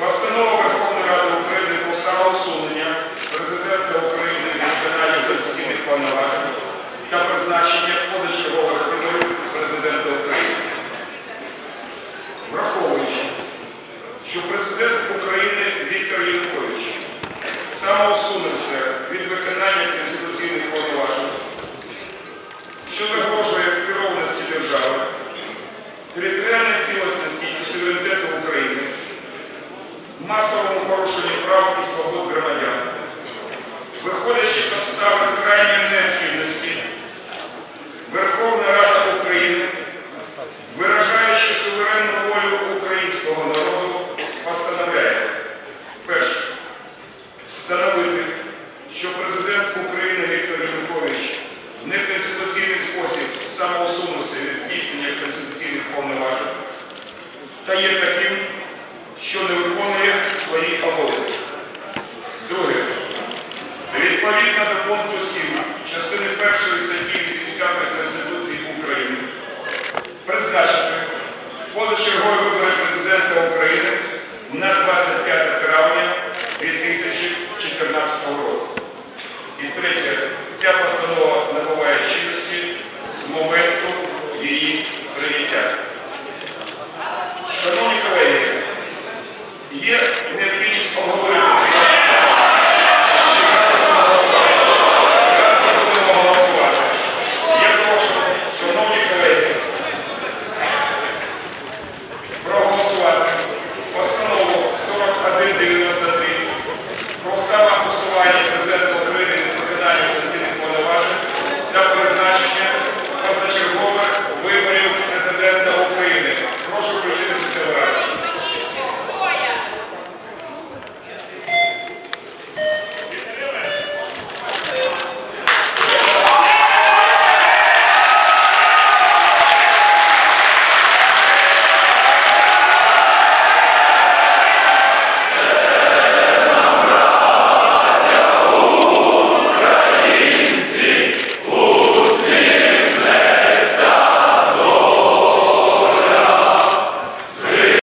Постанова Верховної Ради України про самоусунення Президента України від виконання конституційних повноважень та призначення позачергових виборів Президента України. Враховуючи, що президент України Віктор Янукович самоусунувся від виконання конституційних повноважень, що загрожує керованості держави, територіальній цілісності і суверенітету масовому порушенню прав і свобод громадян, виходячи з обставин крайньої необхідності, Верховна Рада України, виражаючи суверенну волю українського народу, постановляє перше встановити, що президент України Віктор Янукович в неконституційний спосіб самоусунувся від здійснення конституційних повноважень та є таким, що не виконує свої обов'язки. Друге. Відповідно до пункту 7 частини 1 статті 80 Конституції України призначити позачергові вибори президента України на 25 травня 2014 року.